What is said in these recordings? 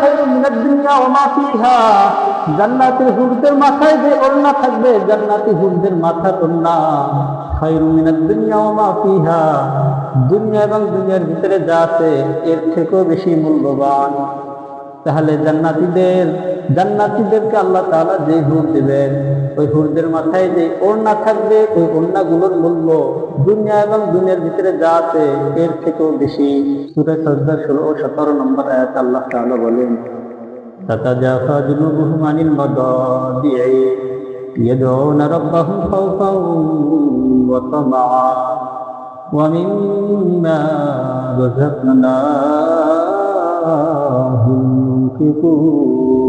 খায়রুম মিনাদ দুনিয়া ওয়া মা ফিহা। জান্নাতের হুরদের মাথায় যে ওড়না থাকবে, জান্নাতি হুরদের মাথার ওড়না। খায়রুম মিনাদ দুনিয়া ওয়া মা দুনিয়া এবং দুনিয়ার ভিতরে যা আছে, এর থেকেও বেশি মূল্যবান। তাহলে জান্নাতীদের জান্নাতীদেরকে আল্লাহ তাআলা যে হুর দিবেন ওই হুরদের মাথায় যে ওড়না থাকবে ওই ওড়নাগুলোর মূল্য দুনিয়া এবং দুনিয়ার ভিতরে যা আছে এর থেকেও বেশি সূরা সাজদা 16 ও 17 নম্বর আয়াত আল্লাহ তাআলা বলেন তাতাজাফা জুনুবুহুম আনিল মাদাদি'i يدعون ربهم خوفا وطمعا ومما رزقناهم ينفقون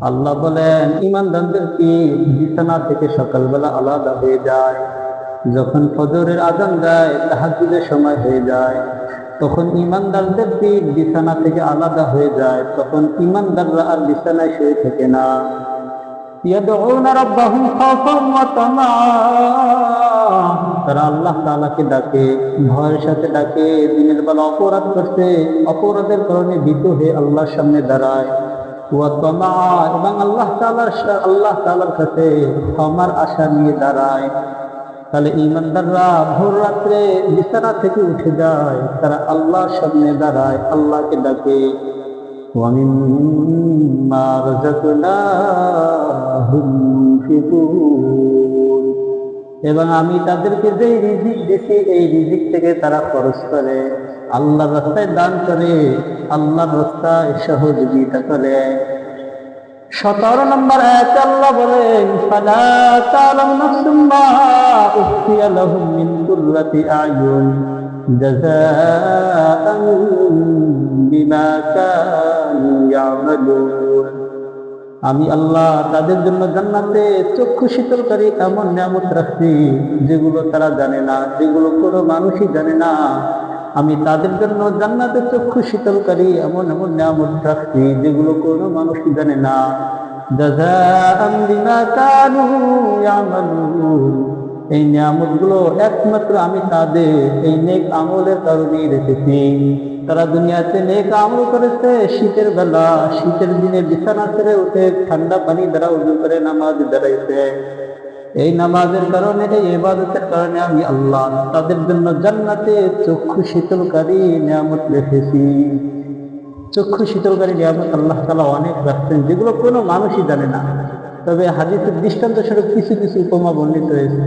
আল্লাহ বলেন, ইমানদারদের কি বিছানা থেকে সকালবেলা আলাদা হয়ে যায়? যখন ফজরের আজান দেয়, তাহাজ্জুদের সময় হয়ে যায়। তখন ইমানদারদের পিঠ বিছানা থেকে আলাদা হয়ে যায়? তখন ইমানদাররা আর বিছানায় শুয়ে থাকে না। তারা আল্লাহ তাআলাকে ডাকে, ভয়ের সাথে ডাকে, দিনের বেলা অপরাধ করছে অপরাধের কারণে ভীত হয়ে আল্লাহর সামনে দাঁড়ায়। এবং আশা নিয়ে দাঁড়ায়। তাহলে ভোর রাত্রে বিছানা থেকে উঠে যায়, তারা আল্লাহর সামনে দাঁড়ায় ডাকে। এবং আমি তাদেরকে যে রিজিক দেখি এই রিজিক থেকে তারা খরচ করে। আল্লাহর রাস্তায় দান করে। আল্লাহর রাস্তায় সহযোগিতা করে। সতেরো নম্বর আয়াত আল্লাহ বলেন আয়ুন আমি আল্লাহ তাদের জন্য জান্নাতে চক্ষু শীতলকারী এমন নিয়ামত রাখছি, যেগুলো তারা জানে না, যেগুলো কোনো মানুষই জানে না। আমি তাদের জন্য জান্নাতে চক্ষু শীতলকারী, এমন এমন নিয়ামত রাখছি যেগুলো কোনো মানুষ জানে না। এই নিয়ামতগুলো একমাত্র আমি তাদের, এই নেক আমলের কারণেই রেখেছি। তারা দুনিয়াতে নেক আমল করেছে, শীতের বেলা, শীতের দিনে বিছানা ছেড়ে উঠে ঠান্ডা পানি দ্বারা উজু করে নামাজ দাঁড়াইছে। এই নামাজের কারণে, এই ইবাদতের কারণে আমি আল্লাহ তাদের জন্য জান্নাতে চক্ষু শীতলকারী নিয়ামত রেখেছি। চক্ষু শীতলকারী নিয়ামত আল্লাহ তালা অনেক রাখছেন, যেগুলো কোনো মানুষই জানে না। তবে হাদিসের দৃষ্টান্ত স্বরূপ কিছু কিছু উপমা বর্ণিত হয়েছে।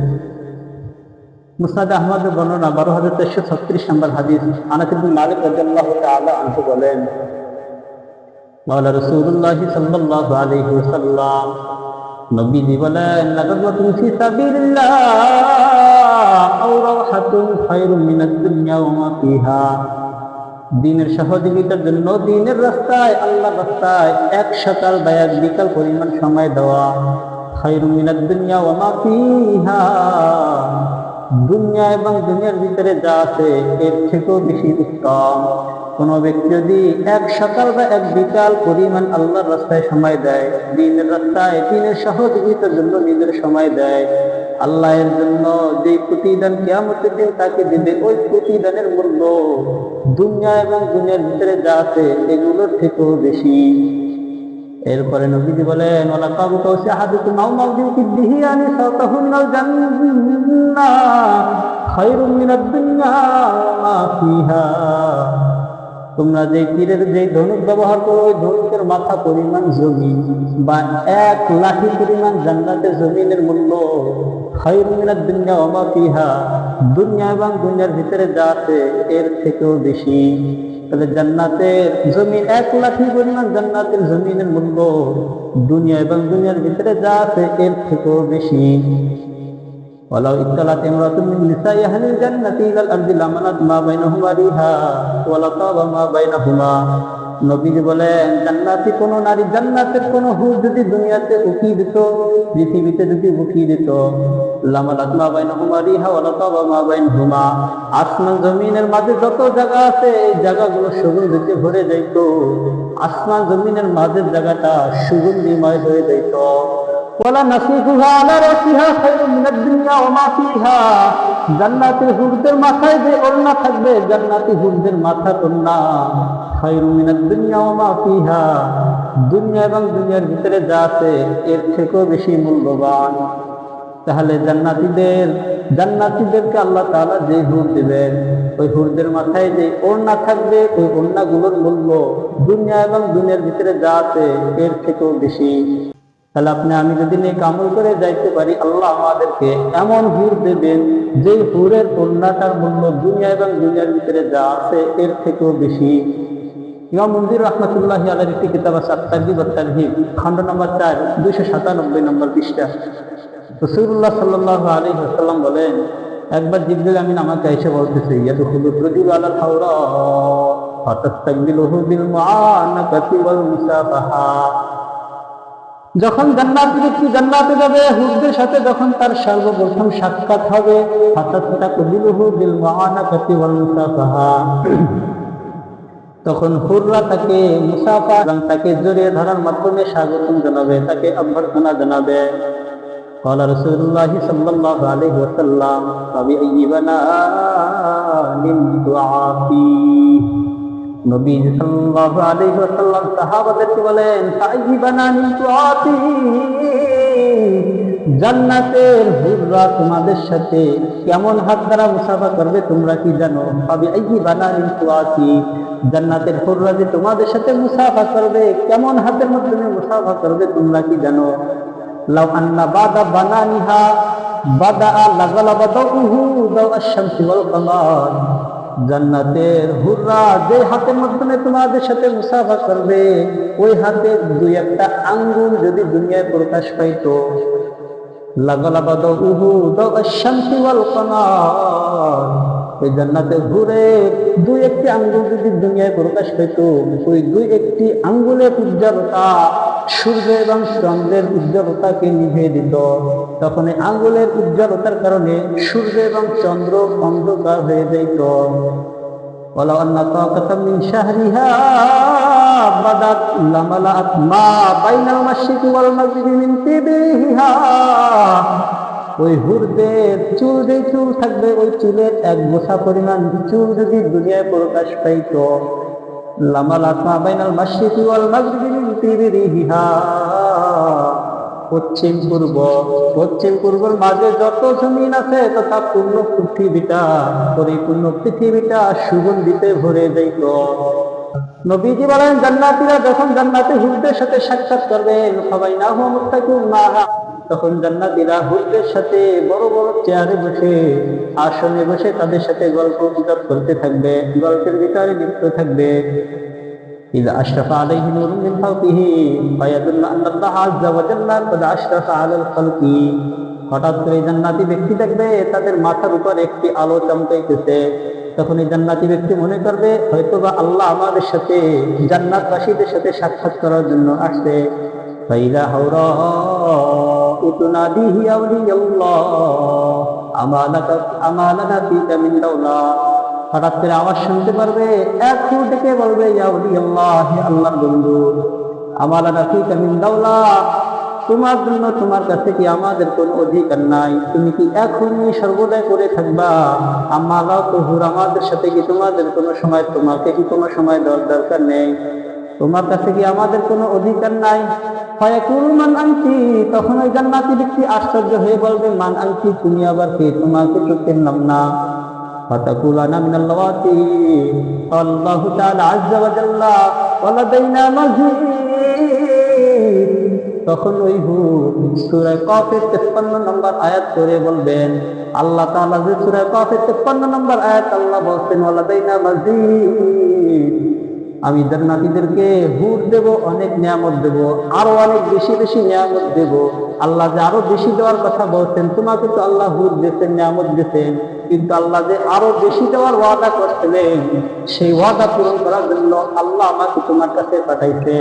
মুসনাদ আহমদের বর্ণনা, বারো হাজার চারশো ছত্রিশ নম্বর হাদিস, আনাস ইবনে মালিক রাদিয়াল্লাহু তাআলা আনহু বলেন, মাওলা আলাইহি ওয়াসাল্লাম নবীজি বলেন লাগাতুন ফি সাবিলিল্লাহ, আও রাহাতুন খায়রুম মিনাদ দুনিয়া ওয়া মা ফিহা। দিনের সহযোগিতার জন্য দিনের রাস্তায় আল্লাহ রাস্তায় এক সকাল বা বিকাল পরিমাণ সময় দেওয়া। খায়রুম মিনাদ দুনিয়া ওয়া মা ফিহা। দুনিয়া এবং দুনিয়ার ভিতরে যা আছে, এর থেকেও বেশি উত্তম। কোনো ব্যক্তি যদি এক সকাল বা এক বিকাল পরিমাণ আল্লাহর রাস্তায় সময় দেয়, দিনের রাস্তায় দিনের সহযোগিতার জন্য নিজের সময় দেয়। আল্লাহ এর জন্য যে প্রতিদান কেয়ামতের দিন তাকে দিবে, ওই প্রতিদানের মূল্য। দুনিয়া এবং দুনিয়ার ভিতরে যা আছে, এগুলোর থেকেও বেশি। এরপরে নবীজি বলেন ওলা কাবু কাউসি আহাদুকুম আও কি দিহি আনি সাওতাহু মিনাল জান্না খায়রুম মিনাদ দুনিয়া মা ফিহা। তোমরা যে তীরের যে ধনুক ব্যবহার করো, ওই ধনুকের মাথা পরিমাণ জমি বা এক লাঠি পরিমাণ জান্নাতের জমিনের মূল্য। খায়রুম মিনাদ দুনিয়া ওয়া মা দুনিয়া এবং দুনিয়ার ভিতরে যা আছে, এর থেকেও বেশি। তাহলে জান্নাতের জমিন এক লাখি পরিমাণ জান্নাতের জমিনের মূল্য। দুনিয়া এবং দুনিয়ার ভিতরে যা আছে, এর থেকেও বেশি। ولو اطلعت امرأة من نساء أهل الجنة إلى الأرض لملت ما بينهما ريحا ولطاب ما بينهما নবীজি বলেন জান্নাতি কোন নারী জান্নাতের কোন হুর যদি দুনিয়াতে উকি দিত পৃথিবীতে যদি উকি দিত লামালাত মা বাইন হুমা রিহা ওয়ালা তাবা মা বাইন হুমা আসমান জমিনের মাঝে যত জায়গা আছে এই জায়গাগুলো সুগন্ধিতে ভরে যাইত আসমান জমিনের মাঝের জায়গাটা সুগন্ধিময় হয়ে যাইত ولا نصيفها على رأسها خير من الدنيا وما فيها জান্নাতি হুরদের মাথায় যে ওড়না থাকবে জান্নাতি হুরদের মাথার ওড়না খায়রু মিনাদ দুনিয়া ওয়া মা ফিহা দুনিয়া এবং দুনিয়ার ভিতরে যা আছে এর থেকেও বেশি মূল্যবান তাহলে জান্নাতীদের জান্নাতীদেরকে আল্লাহ তাআলা যে হুর দিবেন ওই হুরদের মাথায় যে ওড়না থাকবে ওই ওড়নাগুলোর মূল্য দুনিয়া এবং দুনিয়ার ভিতরে যা আছে এর থেকেও বেশি তাহলে আপনি, আমি যদি নেক আমল করে যাইতে পারি, আল্লাহ আমাদেরকে এমন হুর দেবেন যে হুরের ওড়নাটার মূল্য দুনিয়া এবং দুনিয়ার ভিতরে যা আছে, এর থেকেও বেশি। ইমাম মন্দির রহমতুল্লাহ আলের একটি কিতাব আছে আত্মাজি বত্তারহিব খণ্ড নম্বর চার, দুইশো সাতানব্বই নম্বর পৃষ্ঠা। রসুল্লাহ সাল্লাহ আলী হাসাল্লাম বলেন, একবার জিবরিল আমিন আমাকে এসে বলতেছে ইয়াদু হুদু প্রদীপ আলা খাওরা ফাতাস্তাকবিলুহু বিল মুআনাকাতি ওয়াল মুসাফাহা। যখন জান্নাত ব্যক্তি জান্নাতে যাবে হুরদের সাথে যখন তার সর্বপ্রথম সাক্ষাৎ হবে ফাতাস্তাকবিলুহু বিল মুআনাকাতি ওয়াল মুসাফাহা তখন হুররা তাকে মুসাফা এবং তাকে জড়িয়ে ধরার মাধ্যমে স্বাগতম জানাবে তাকে অভ্যর্থনা জানাবে قال رسول الله صلى الله عليه وسلم فبأي بنان تعافي জান্নাতের হুররা তোমাদের সাথে কেমন হাত দ্বারা মুসাফা করবে তোমরা কি জানো? তুআতি জান্নাতের হুররা যে তোমাদের সাথে মুসাফা করবে, কেমন হাতের মাধ্যমে মুসাফা করবে তোমরা কি জানো? লাউ বাদা বানানিহা, বাদা লাগালাবা দাউহু দাউ আশ-শামসি ওয়াল কামার। জান্নাতের হুররা যে হাতের মাধ্যমে তোমাদের সাথে মুসাফা করবে, ওই হাতে দুই একটা আঙ্গুল যদি দুনিয়ায় প্রকাশ পাইতো। লাগালাবা দাউহু দাউ আশ-শামসি ওয়াল কামার। ওই জান্নাতে ঘুরে দুই একটি আঙ্গুল যদি দুনিয়ায় প্রকাশ পেত ওই দুই একটি আঙ্গুলের উজ্জ্বলতা সূর্য এবং চন্দ্রের উজ্জ্বলতাকে নিভে দিত তখন এই আঙ্গুলের উজ্জ্বলতার কারণে সূর্য এবং চন্দ্র অন্ধকার হয়ে যাইত ولو أن طاقة من شهرها بدت لملأت ما بين المشرق والمغرب من تبيها ওই হুরদের চুল যে চুল থাকবে ওই চুলের এক গোছা পরিমাণ চুল যদি দুনিয়ায় প্রকাশ পাইত লামাল আসমা বাইনাল মাসিকি ওয়াল মাগরিবি মিন তিবিরিহা পশ্চিম পূর্ব, পশ্চিম পূর্বের মাঝে যত জমিন আছে, তথা পূর্ণ পৃথিবীটা, পরিপূর্ণ পৃথিবীটা সুগন্ধিতে ভরে যাইত। নবীজি বলেন, জান্নাতীরা যখন জান্নাতে হুরদের সাথে সাক্ষাৎ করবেন, সবাই না মুত্তাকিউন মাহা তখন জান্নাতীরা হুরদের সাথে বড় বড় চেয়ারে বসে, আসনে বসে তাদের সাথে গল্প গুজব করতে থাকবে, গল্পের ভিতরে লিপ্ত থাকবে। إذا أشرف عليه نور من فوقه فيدل أن الله عز وجل قد أشرف على الخلق হঠাৎ করে এই জান্নাতি ব্যক্তি দেখবে তাদের মাথার উপর একটি আলো চমকাইতেছে তখন এই জান্নাতি ব্যক্তি মনে করবে হয়তো বা আল্লাহ আমাদের সাথে জান্নাতবাসীদের সাথে সাক্ষাৎ করার জন্য আসছে ফাইদা হাওরা উতুনাদিহি আউলিয়াল্লাহ আমালাকা আমালানা ফিকা মিন দাওলা হঠাৎ করে আওয়াজ শুনতে পারবে? এক ডেকে বলবে আল্লাহ বন্ধু দাওলা, তোমার জন্য তোমার কাছে কি আমাদের কোনো অধিকার নাই? তুমি কি এখনই সর্বদাই করে থাকবা? তো হুর, আমাদের সাথে কি তোমাদের কোনো সময়, তোমাকে কি কোনো সময় দেওয়ার দরকার নেই? তোমার কাছে কি আমাদের কোনো অধিকার নাই? মান আনতি? তখন ওই জান্নাতি ব্যক্তি আশ্চর্য হয়ে বলবে, মান আনতি, তুমি আবার কে? তোমাকে তো চিনলাম না। فتقول أنا من اللواتي قال الله تعالى عز وجل ولدينا مزيد তখন ওই হু সুরায় কফের তেপ্পান্ন নম্বর আয়াত করে বলবেন আল্লাহ তাআলা যে সুরায় কফের তেপ্পান্ন নম্বর আয়াত আল্লাহ বলছেন ওয়ালাদাইনা মাজিদ আমি জান্নাতীদেরকে হুর দেব, অনেক নিয়ামত দেব, আরও অনেক বেশি বেশি নিয়ামত দেব। আল্লাহ যে আরও বেশি দেওয়ার কথা বলছেন, তোমাকে তো আল্লাহ হুর দিয়েছেন, নিয়ামত দিয়েছেন, কিন্তু আল্লাহ যে আরও বেশি দেওয়ার ওয়াদা করছিলেন, সেই ওয়াদা পূরণ করার জন্য আল্লাহ আমাকে তোমার কাছে পাঠাইছে।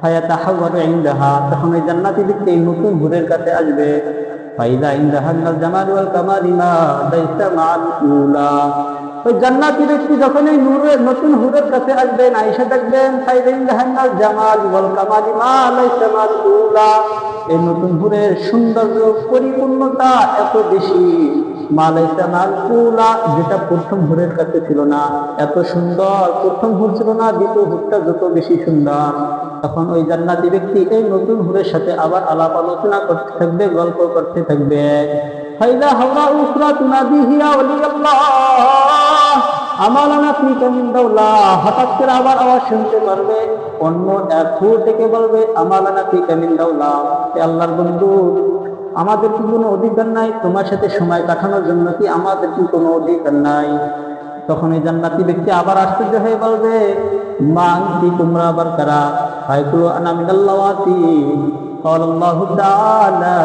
ফায়াতাহাওয়ারু ইনদাহা, তখন ওই জান্নাতি ব্যক্তি এই নতুন হুরের কাছে আসবে। ফাইদা ইনদাহা মিনাল জামাল ওয়াল ওই জান্নাতি ব্যক্তি যখন এই নূরের নতুন হুরের কাছে আসবেন, আয়েশা দেখবেন ইনদাহা জামাল উলা। এই নতুন হুরের সৌন্দর্য, পরিপূর্ণতা এত বেশি। মালাইসা মালকুলা যেটা প্রথম হুরের কাছে ছিল না, এত সুন্দর। প্রথম হুর ছিল না, দ্বিতীয় হুরটা যত বেশি সুন্দর। তখন ওই জান্নাতি ব্যক্তি এই নতুন হুরের সাথে আবার আলাপ আলোচনা করতে থাকবে, গল্প করতে থাকবে। হাওরা উখরা তুনাদি হিয়া ওয়ালিয়াল্লাহ আমালানা ফি কামিন দাওলা? হঠাৎ করে আবার আওয়াজ শুনতে পারবে, অন্য এক হুর থেকে বলবে আমালানা ফি কামিন দাওলা? এ আল্লাহর বন্ধু, আমাদের কি কোনো অধিকার নাই? তোমার সাথে সময় কাটানোর জন্য কি আমাদের কি কোনো অধিকার নাই? তখন এই জান্নাতি ব্যক্তি আবার আশ্চর্য হয়ে বলবে, মা আনতি তোমরা আবার কারা? ফাইকুলু আনা মিনাল্লাওয়াতি قال الله تعالى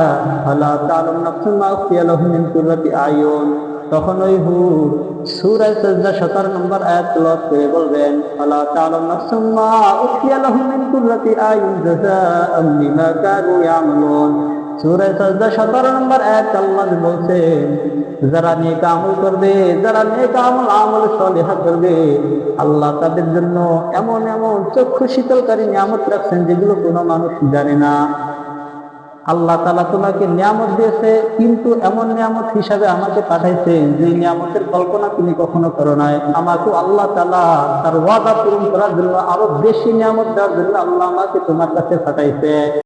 فلا تعلم نفس ما أخفي لهم من قرة أعين তখন ওই হুর সূরা সাজদা 17 নম্বর আয়াত তেলাওয়াত করে বলবেন ফালা তাআলাম নাফসুম মা উখিয়া লাহুম মিন কুররাতি আয়ুন জাযাআম বিমা কানু ইয়ামালুন সূরা সাজদা 17 নম্বর আয়াত আল্লাহ বলছেন যারা নেক আমল করবে যারা নেক আমল আমল সলিহা করবে আল্লাহ তাদের জন্য এমন এমন চক্ষু শীতলকারী নিয়ামত রাখছেন যেগুলো কোনো মানুষ জানে না আল্লাহ তালা তোমাকে নিয়ামত দিয়েছে, কিন্তু এমন নিয়ামত হিসাবে আমাকে পাঠাইছে যে নিয়ামতের কল্পনা তুমি কখনো করো নাই। আমাকে আল্লাহ তালা তার ওয়াদা পূরণ করার জন্য আরও বেশি নিয়ামত দেওয়ার জন্য আল্লাহ আমাকে তোমার কাছে পাঠাইছে।